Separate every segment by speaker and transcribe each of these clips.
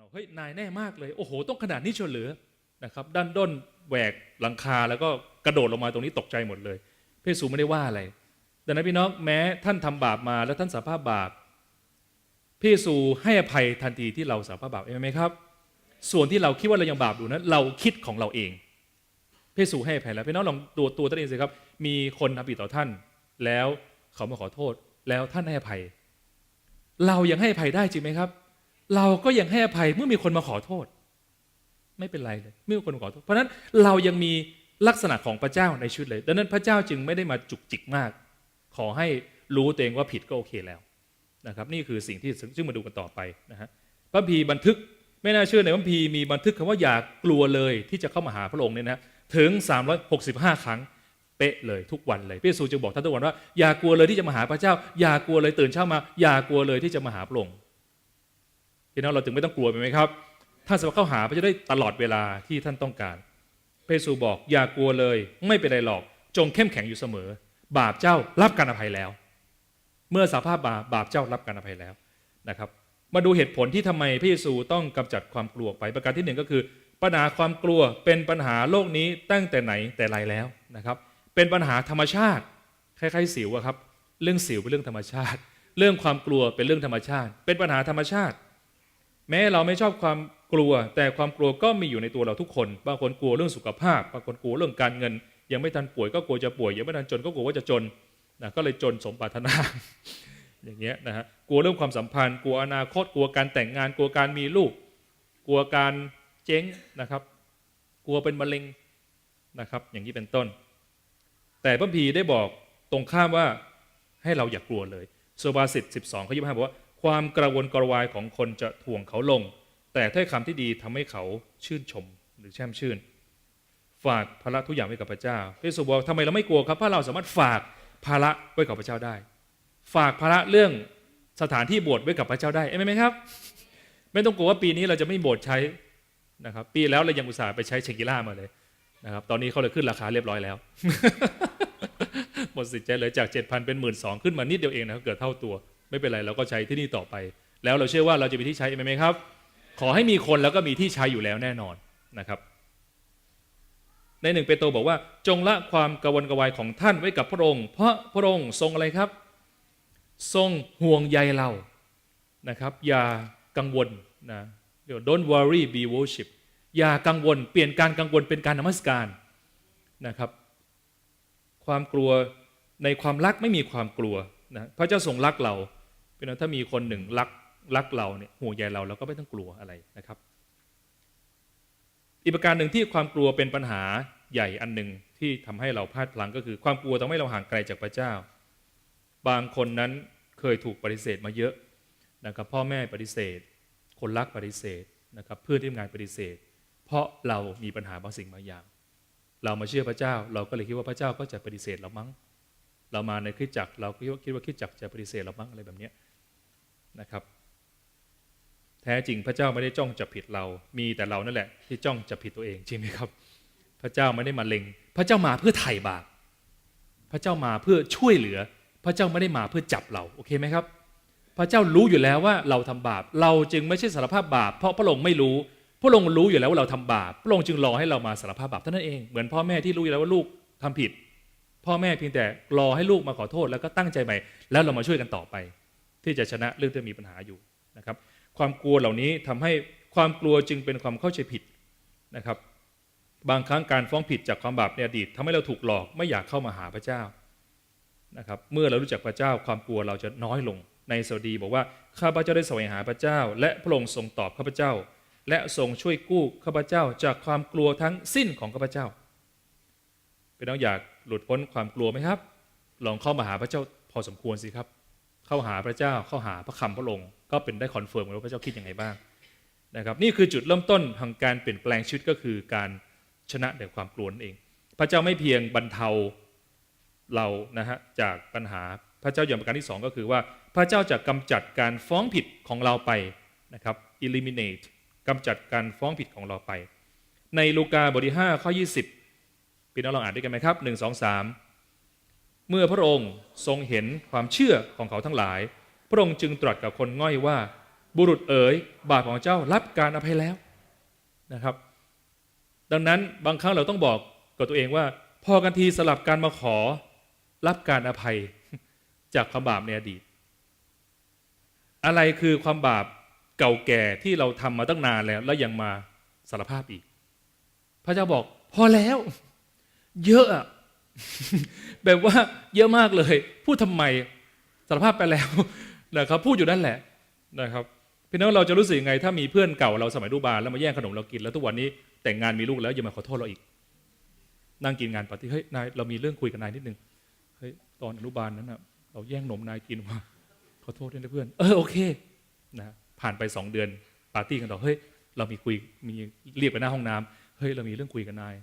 Speaker 1: เอาเฮ้ยนายแน่มากเลย โอ้โห ต้องขนาดนี้เชียวเหรือนะครับด้านด้นแหวกหลังคาแล้วก็กระโดดลงมาตรงนี้ตกใจหมดเลย พระเยซูไม่ได้ว่าอะไรดังนั้นพี่น้องแม้ท่านทำบาปมาแล้วท่านสารภาพบาปพระเยซูให้อภัยทันทีที่เราสารภาพบาปเองไหมครับ ส่วนที่เราคิดว่าเรายังบาปอยู่นั้นเราคิดของเราเองพระเยซูให้อภัยแล้วพี่น้องลองตัวตัวท่านเองสิครับมีคนทำผิดต่อท่าน แล้วเขามาขอโทษแล้วท่านให้อภัย เรายังให้อภัยได้จริงไหมครับ เราก็ยังให้อภัยเมื่อมีคนมาขอโทษ ไม่เป็นไรเลยเมื่อมีคนมาขอโทษ เพราะนั้นเรายังมีลักษณะของพระเจ้าในชีวิตเลย ดังนั้นพระเจ้าจึงไม่ได้มาจุกจิกมาก ขอให้รู้ตัวเองว่าผิดก็โอเคแล้วนะครับ นี่คือสิ่งที่ซึ่งมาดูกันต่อไปนะฮะพระพีบันทึกไม่น่าเชื่อในพระพีมีบันทึกคำว่าอย่ากลัวเลยที่จะเข้ามาหาพระองค์เนี่ยนะถึง 365 ครั้งเป๊ะเลยทุกวันเลยพระเยซูจึงบอกท่านทุกวันว่าอย่ากลัวเลยที่จะมาหาพระเจ้า อย่ากลัวเลยตื่นเช้ามา อย่ากลัวเลยที่จะมาหาพระองค์ พี่น้องเราถึงไม่ต้องกลัวไปไหมครับ ท่านสามารถเข้าหาพระเจ้าได้ตลอดเวลาที่ท่านต้องการเยซูบอกอย่ากลัวเลย ไม่เป็นไรหรอก จงเข้มแข็งอยู่เสมอ บาปเจ้ารับการอภัยแล้ว เมื่อสาภาพบาปบาปเจ้ารับการอภัยแล้วนะครับ มาดูเหตุผลที่ทำไมพระเยซูต้องกำจัดความกลัวไปประการที่หนึ่งก็คือ ปัญหาความกลัวเป็นปัญหาโลกนี้ตั้งแต่ไหนแต่ไรแล้วนะครับ เป็นปัญหาธรรมชาติคล้ายๆสิวครับ เรื่องสิวเป็นเรื่องธรรมชาติ เรื่องความกลัวเป็นเรื่องธรรมชาติ เป็นปัญหาธรรมชาติ แม้เราไม่ชอบความกลัว แต่ความกลัวก็มีอยู่ในตัวเราทุกคน บางคนกลัวเรื่องสุขภาพ บางคนกลัวเรื่องการเงิน ยังไม่ทันป่วยก็กลัวจะป่วยยังไม่ทันจนก็กลัวว่าจะจนนะก็เลยจนสมปรารถนา อย่างเงี้ยนะฮะกลัวเรื่องความสัมพันธ์ กลัวอนาคต กลัวการแต่งงาน กลัวการมีลูก กลัวการเจ๊งนะครับ กลัวเป็นมะเร็งนะครับ อย่างนี้เป็นต้น แต่พระพีได้บอกตรงข้ามว่าให้เราอย่ากลัวเลยสุภาษิต12ข้อ25บอกว่า ความกระวนกระวายของคนจะถ่วงเขาลง แต่ถ้อยคำที่ดีทำให้เขาชื่นชมหรือแช่มชื่น ฝากภาระทุกอย่างไว้กับพระเจ้าพระเยซูบอกทำไมเราไม่กลัวครับเพราะเราสามารถฝากภาระไว้กับพระเจ้าได้ ฝากภาระเรื่องสถานที่โบสถ์ไว้กับพระเจ้าได้เอ้ไหมครับ ไม่ต้องกลัวว่าปีนี้เราจะไม่โบสถ์ใช้นะครับ ปีแล้วเรายังอุตส่าห์ไปใช้เชงกิล่ามาเลยนะครับ ตอนนี้เขาเลยขึ้นราคาเรียบร้อยแล้ว หมดสิทธิ์ใจเลยจาก 7,000 เป็น 1 2ื่นขึ้นมานิดเดียวเองนะครับเกิดเท่าตัว ไม่เป็นไรเราก็ใช้ที่นี่ต่อไป แล้วเราเชื่อว่าเราจะมีที่ใช้ไหมครับ ขอให้มีคนแล้วก็มีที่ใช้อยู่แล้วแน่นอนนะครับ ในหนึ่งเปโตรบอกว่า จงละความกระวนกระวายของท่านไว้กับพระองค์ เพราะพระองค์ทรงอะไรครับ ทรงห่วงใยเรานะครับ อย่ากังวลนะเดี๋ยว don't worry be worship อย่ากังวล เปลี่ยนการกังวลเป็นการนมัสการนะครับ ความกลัวในความรักไม่มีความกลัวนะพระเจ้าทรงรักเรา เป็นถ้ามีคนหนึ่งรักรักเราเนี่ยห่วงใยเราเราก็ไม่ต้องกลัวอะไรนะครับ อีกประการหนึ่งที่ความกลัวเป็นปัญหาใหญ่อันหนึ่งที่ทำให้เราพลาดพลั้งก็คือ ความกลัวทำให้เราห่างไกลจากพระเจ้า บางคนนั้นเคยถูกปฏิเสธมาเยอะนะครับ พ่อแม่ปฏิเสธ คนรักปฏิเสธนะครับ เพื่อนที่ทำงานปฏิเสธ เพราะเรามีปัญหาบางสิ่งบางอย่าง เรามาเชื่อพระเจ้า เราก็เลยคิดว่าพระเจ้าก็จะปฏิเสธเรามั้ง เรามาในคริสตจักรเราก็คิดว่าคริสตจักรจะปฏิเสธเรามั้งอะไรแบบนี้ นะครับ แท้จริงพระเจ้าไม่ได้จ้องจับผิดเรา มีแต่เรานั่นแหละ ที่จ้องจับผิดตัวเองจริงไหมครับ พระเจ้าไม่ได้มาเล็ง พระเจ้ามาเพื่อไถ่บาปพระเจ้ามาเพื่อช่วยเหลือ พระเจ้าไม่ได้มาเพื่อจับเราโอเคไหมครับ พระเจ้ารู้อยู่แล้วว่าเราทำบาป เราจึงไม่ใช่สารภาพบาป เพราะพระองค์ไม่รู้พระองค์รู้อยู่แล้วว่าเราทำบาป พระองค์จึงรอให้เรามาสารภาพบาปเท่านั้นเอง เหมือนพ่อแม่ที่รู้อยู่แล้วว่าลูกทำผิด พ่อแม่เพียงแต่รอให้ลูกมาขอโทษแล้วก็ตั้งใจใหม่ แล้วเรามาช่วยกันต่อไป ที่จะชนะเรื่องที่มีปัญหาอยู่นะครับ ความกลัวเหล่านี้ทำให้ความกลัวจึงเป็นความเข้าใจผิดนะครับ บางครั้งการฟ้องผิดจากความบาปในอดีตทำให้เราถูกหลอกไม่อยากเข้ามาหาพระเจ้านะครับ เมื่อเรารู้จักพระเจ้าความกลัวเราจะน้อยลง ในสดีบอกว่าข้าพเจ้าได้แสวงหาพระเจ้า และพระองค์ทรงตอบข้าพเจ้า และทรงช่วยกู้ข้าพเจ้าจากความกลัวทั้งสิ้นของข้าพเจ้าเป็นน้องอยากหลุดพ้นความกลัวไหมครับ ลองเข้ามาหาพระเจ้าพอสมควรสิครับ เข้าหาพระเจ้าเข้าหาพระคำพระองค์ก็เป็นได้คอนเฟิร์มว่าพระเจ้าคิดยังไงบ้างนะครับนี่คือจุดเริ่มต้นของการเปลี่ยนแปลงชีวิตก็คือการชนะในความกลัวนั่นเอง พระเจ้าไม่เพียงบรรเทาเรานะฮะจากปัญหาพระเจ้าอย่างประการที่สองก็คือว่าพระเจ้าจะกำจัดการฟ้องผิดของเราไปนะครับ eliminate กำจัดการฟ้องผิดของเราไป ในลูกาบทที่5ข้อ 20พี่น้องลองอ่านด้วยกันไหมครับ 1 2 3 เมื่อพระองค์ทรงเห็นความเชื่อของเขาทั้งหลาย พระองค์จึงตรัสกับคนง่อยว่า บุรุษเอ๋ย บาปของเจ้ารับการอภัยแล้วนะครับ ดังนั้นบางครั้งเราต้องบอกกับตัวเองว่า พอกันทีสลับการมาขอรับการอภัยจากความบาปในอดีต อะไรคือความบาปเก่าแก่ที่เราทำมาตั้งนานแล้ว แล้วยังมาสารภาพอีก พระเจ้าบอก พอแล้ว เยอะ แบบว่าเยอะมากเลย พูดทำไมสารภาพไปแล้วนะครับพูดอยู่นั่นแหละนะครับพี่น้องเราจะรู้สึกยังไง ถ้ามีเพื่อนเก่าเราสมัยดูบาลแล้วมาแย่งขนมเรากินแล้วทุกวันนี้แต่งงานมีลูกแล้วยังมาขอโทษเราอีก นั่งกินงานปาร์ตี้เฮ้ยนายเรามีเรื่องคุยกับนายนิดนึงเฮ้ยตอนอนุบาลนั้นนะเราแย่งนมนายกินมาขอโทษด้วยนะเพื่อน เออโอเคนะผ่านไปสองเดือนปาร์ตี้กันต่อเฮ้ยเรามีคุยมีเรียกไปหน้าห้องน้ำเฮ้ยเรามีเรื่องคุยกับนาย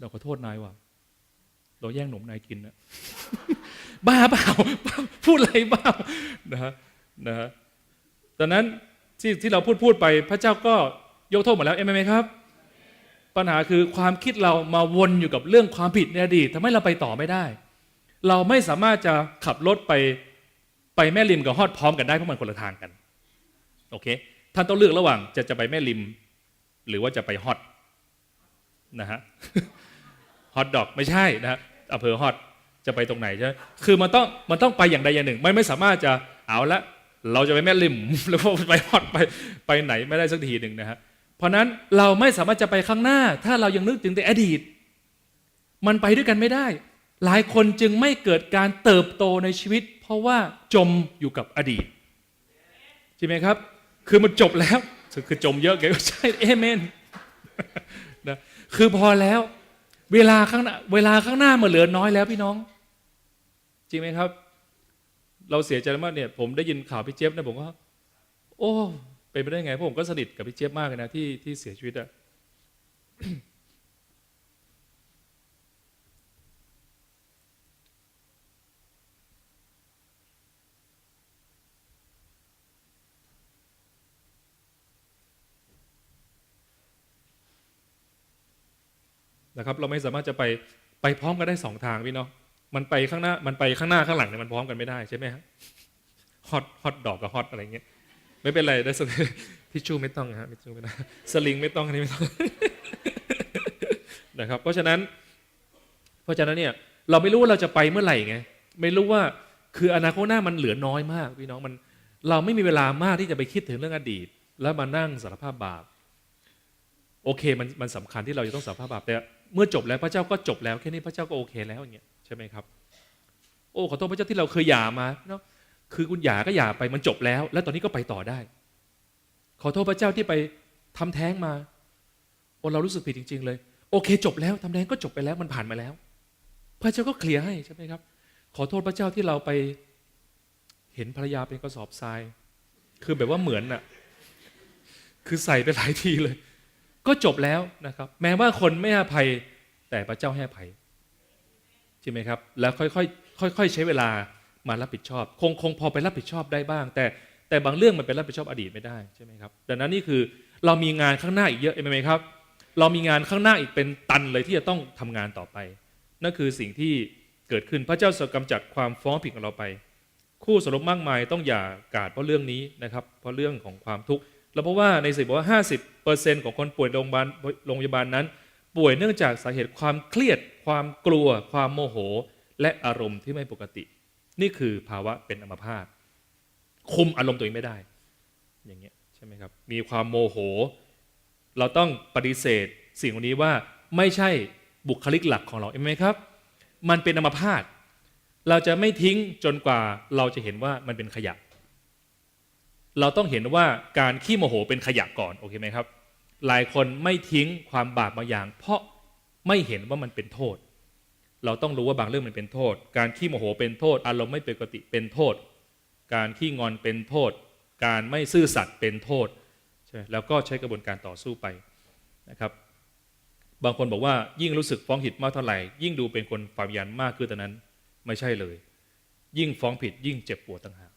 Speaker 1: เราขอโทษนายว่ะ เราแย่งนมนายกินนะบ้าเปล่าพูดอะไรบ้านะฮะนะฮะตอนนั้นที่ที่เราพูดพูดไป พระเจ้าก็ยกโทษหมดแล้วเอเมนไหมครับ ปัญหาคือความคิดเรามาวนอยู่กับเรื่องความผิดในอดีตทำให้เราไปต่อไม่ได้ เราไม่สามารถจะขับรถไปไปแม่ริมกับฮอดพร้อมกันได้เพราะมันคนละทางกันโอเคท่านต้องเลือกระหว่างจะจะไปแม่ริม หรือว่าจะไปฮอตนะฮะฮอตดอกไม่ใช่นะฮะ อำเภอฮอตจะไปตรงไหนใช่ไหมคือมันต้องมันต้องไปอย่างใดอย่างหนึ่ง ไม่ไม่สามารถจะเอาละเราจะไปแม่ริมแล้วไปฮอตไปไปไหนไม่ได้สักทีหนึ่งนะฮะเพราะนั้นเราไม่สามารถจะไปข้างหน้า ถ้าเรายังนึกถึงแต่อดีต มันไปด้วยกันไม่ได้ หลายคนจึงไม่เกิดการเติบโตในชีวิต เพราะว่าจมอยู่กับอดีตใช่ไหมครับ คือมันจบแล้วคือจมเยอะแกก็ใช่เอเมนนะคือพอแล้ว เวลาข้างหน้าเวลาข้างหน้ามันเหลือน้อยแล้วพี่น้อง จริงไหมครับ เราเสียใจมากเนี่ยผมได้ยินข่าวพี่เจี๊ยบนะผมก็โอ้ เป็นไปได้ไงพวกผมก็สนิทกับพี่เจี๊ยบมากเลยนะที่ที่เสียชีวิตอะ นะครับ เราไม่สามารถจะไปไปพร้อมกันได้สองทางพี่เนาะมันไปข้างหน้ามันไปข้างหน้าข้างหลังเนี่ยมันพร้อมกันไม่ได้ใช่ไหมฮะฮอตฮอตดอกกับฮอตอะไรเงี้ยไม่เป็นไรได้สทิชชู่ไม่ต้องฮะทิชชู่ไม่ต้องสลิงไม่ต้องอันนี้ไม่ต้องนะครับ เพราะฉะนั้น เพราะฉะนั้นเนี่ยเราไม่รู้ว่าเราจะไปเมื่อไหร่ไงไม่รู้ว่าคืออนาคตหน้ามันเหลือน้อยมากพี่น้องมันเราไม่มีเวลามากที่จะไปคิดถึงเรื่องอดีต แล้วมานั่งสารภาพบาป โอเคมันมันสำคัญที่เราจะต้องสารภาพบาปแต่เมื่อจบแล้วพระเจ้าก็จบแล้วแค่นี้พระเจ้าก็โอเคแล้วอย่างเงี้ยใช่ไหมครับ โอ้ขอโทษพระเจ้าที่เราเคยหย่ามาเนาะคือคุณหย่าก็หย่าไปมันจบแล้ว แล้วตอนนี้ก็ไปต่อได้ ขอโทษพระเจ้าที่ไปทำแท้งมาโอ้เรารู้สึกผิดจริง ๆ เลย โอเค จบแล้วทำแท้งก็จบไปแล้วมันผ่านมาแล้ว พระเจ้าก็เคลียร์ให้ใช่ไหมครับ ขอโทษพระเจ้าที่เราไป เห็นภรรยาเป็นกระสอบทราย คือแบบว่าเหมือนน่ะคือใส่ไปหลายทีเลย ก็จบแล้วนะครับ แม้ว่าคนไม่ให้อภัย แต่พระเจ้าให้อภัยใช่ไหมครับ แล้วค่อยๆค่อยๆใช้เวลามารับผิดชอบ คงคงพอไปรับผิดชอบได้บ้าง แต่แต่บางเรื่องมันเป็นรับผิดชอบอดีตไม่ได้ใช่ไหมครับดังนั้นนี่คือเรามีงานข้างหน้าอีกเยอะเห็นไหมครับ เรามีงานข้างหน้าอีกเป็นตันเลยที่จะต้องทำงานต่อไป นั่นคือสิ่งที่เกิดขึ้นพระเจ้าจะกำจัดความฟ้องผิดของเราไป คู่สมรสมากมายต้องอย่ากาดเพราะเรื่องนี้นะครับ เพราะเรื่องของความทุกข์แล้วเพราะว่าในสิบบอกว่า 50%ของคนป่วยโรงพยาบาลโรงพยาบาลนั้น ป่วยเนื่องจากสาเหตุความเครียด ความกลัว ความโมโห และอารมณ์ที่ไม่ปกติ นี่คือภาวะเป็นอัมพาตคุมอารมณ์ตัวเองไม่ได้ อย่างเงี้ยใช่ไหมครับ มีความโมโห เราต้องปฏิเสธ สิ่งนี้ว่าไม่ใช่บุคลิกหลักของเราเห็นไหมครับ มันเป็นอัมพาตเราจะไม่ทิ้งจนกว่าเราจะเห็นว่ามันเป็นขยะ เราต้องเห็นว่าการขี้โมโหเป็นขยะก่อน โอเคไหมครับ หลายคนไม่ทิ้งความบาปบางอย่าง เพราะไม่เห็นว่ามันเป็นโทษ เราต้องรู้ว่าบางเรื่องมันเป็นโทษ การขี้โมโหเป็นโทษ อารมณ์ไม่ปกติเป็นโทษ การขี้งอนเป็นโทษ การไม่ซื่อสัตย์เป็นโทษใช่แล้วก็ใช้กระบวนการต่อสู้ไปนะครับ บางคนบอกว่ายิ่งรู้สึกฟ้องผิดมากเท่าไหร่ ยิ่งดูเป็นคนฝ่ายวิญญาณมากขึ้นแต่นั้นไม่ใช่เลย ยิ่งฟ้องผิดยิ่งเจ็บปวดต่างหาก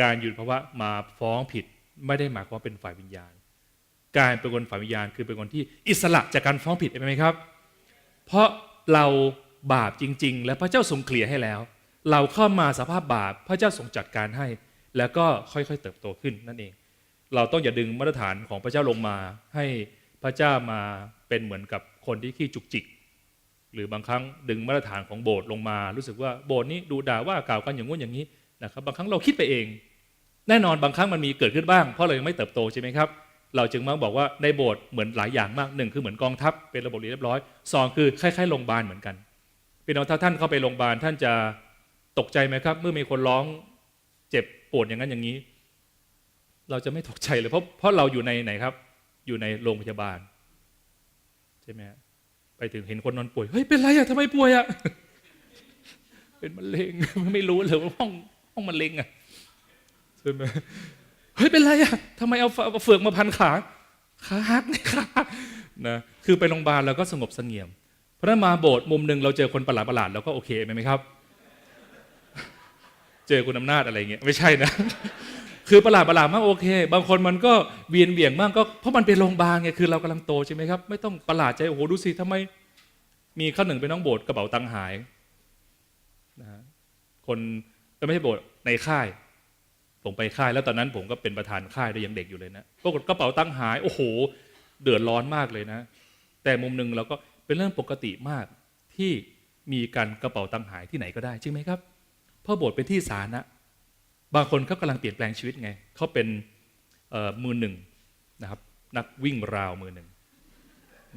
Speaker 1: การหยุดภาวะมาฟ้องผิดไม่ได้หมายความเป็นฝ่ายวิญญาณ การเป็นคนฝ่ายวิญญาณคือเป็นคนที่อิสระจากการฟ้องผิดใช่ไหมครับ เพราะเราบาปจริง ๆ และพระเจ้าทรงเคลียร์ให้แล้ว เราเข้ามาสภาพบาปพระเจ้าทรงจัดการให้ แล้วก็ค่อยๆเติบโตขึ้นนั่นเอง เราต้องอย่าดึงมาตรฐานของพระเจ้าลงมา ให้พระเจ้ามาเป็นเหมือนกับคนที่ขี้จุกจิก หรือบางครั้งดึงมาตรฐานของโบสถ์ลงมา รู้สึกว่าโบสถ์นี้ดูด่าว่ากล่าวกันอย่างงู้นอย่างนี้นะครับบางครั้งเราคิดไปเอง แน่นอนบางครั้งมันมีเกิดขึ้นบ้าง เพราะเรายังไม่เติบโตใช่ไหมครับ เราจึงมักบอกว่าในโบสถ์เหมือนหลายอย่างมากหนึ่งคือเหมือนกองทัพเป็นระบบเรียบร้อยสองคือคล้ายๆโรงพยาบาลเหมือนกันพี่น้องถ้าท่านเข้าไปโรงพยาบาลท่านจะตกใจไหมครับ เมื่อมีคนร้องเจ็บปวดอย่างนั้นอย่างนี้ เราจะไม่ตกใจเลยเพราะเพราะเราอยู่ในไหนครับ อยู่ในโรงพยาบาลใช่ไหมไปถึงเห็นคนนอนป่วยเฮ้ยเป็นไรอะทำไมป่วยอะเป็นมะเร็งไม่รู้เลยว่าห้องห้องมะเร็งอะใช่ไหม เฮ้ยเป็นไรอะทำไมเอาเฟือกมาพันขาขาหักนี่ขานะคือไปโรงพยาบาลเราก็สงบเสงี่ยม เพราะนั้นมาโบสถ์มุมหนึ่งเราเจอคนประหลาดประหลาดเราก็โอเคไหมครับ เจอคุณอำนาจอะไรเงี้ยไม่ใช่นะ คือประหลาดประหลาดมากโอเค บางคนมันก็เวียนเบี่ยงบ้างก็เพราะมันเป็นโรงพยาบาลไงคือเรากำลังโตใช่ไหมครับไม่ต้องประหลาดใจโอ้โหดูสิทำไม มีข้าหนึ่งเป็นน้องโบสถ์กระเป๋าตังค์หายนะฮะคนไม่ใช่โบสถ์ในค่าย ผมไปค่ายแล้วตอนนั้นผมก็เป็นประธานค่ายด้วยยังเด็กอยู่เลยนะปรากฏกระเป๋าตังค์หายโอ้โห เดือดร้อนมากเลยนะ แต่มุมหนึ่งเราก็เป็นเรื่องปกติมากที่มีการกระเป๋าตังค์หายที่ไหนก็ได้จริงไหมครับเพราะโบสถ์เป็นที่สาธารณะบางคนเขากำลังเปลี่ยนแปลงชีวิตไงเขาเป็นมือหนึ่งนะครับนักวิ่งราวมือหนึ่ง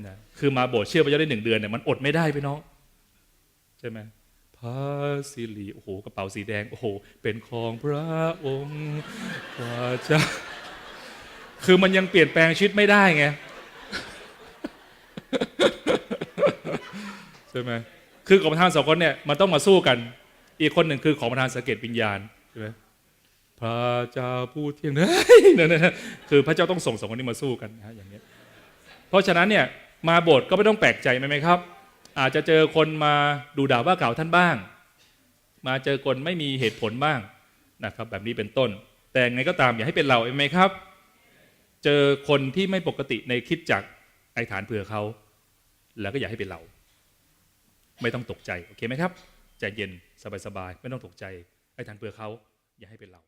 Speaker 1: นะคือมาโบสถ์เชื่อพระเจ้าได้หนึ่งเดือนเนี่ยมันอดไม่ได้พี่น้องใช่ไหม พระสิริโอ้โหกระเป๋าสีแดงโอ้โหเป็นของพระองค์กว่าจะคือมันยังเปลี่ยนแปลงชีวิตไม่ได้ไงใช่ไหมคือของประธานสองคนเนี่ยมันต้องมาสู้กัน อีกคนหนึ่งคือของประธานสเกตวิญญาณใช่ไหมพระเจ้าผู้เที่ยงเฮ้ยนั่นนะคือพระเจ้าต้องส่งสองคนนี้มาสู้กันนะฮะอย่างนี้เพราะฉะนั้นเนี่ยมาโบสถ์ก็ไม่ต้องแปลกใจไหมไหมครับ อาจจะเจอคนมาดูด่าว่าเก่าท่านบ้าง มาเจอคนไม่มีเหตุผลบ้างนะครับ แบบนี้เป็นต้น แต่ไงก็ตามอย่าให้เป็นเราเองไหมครับ เจอคนที่ไม่ปกติในคิดจักไอฐานเผื่อเขาแล้วก็อย่าให้เป็นเรา ไม่ต้องตกใจโอเคไหมครับใจเย็นสบายๆไม่ต้องตกใจไอ้ฐานเผื่อเขาอย่าให้เป็นเรา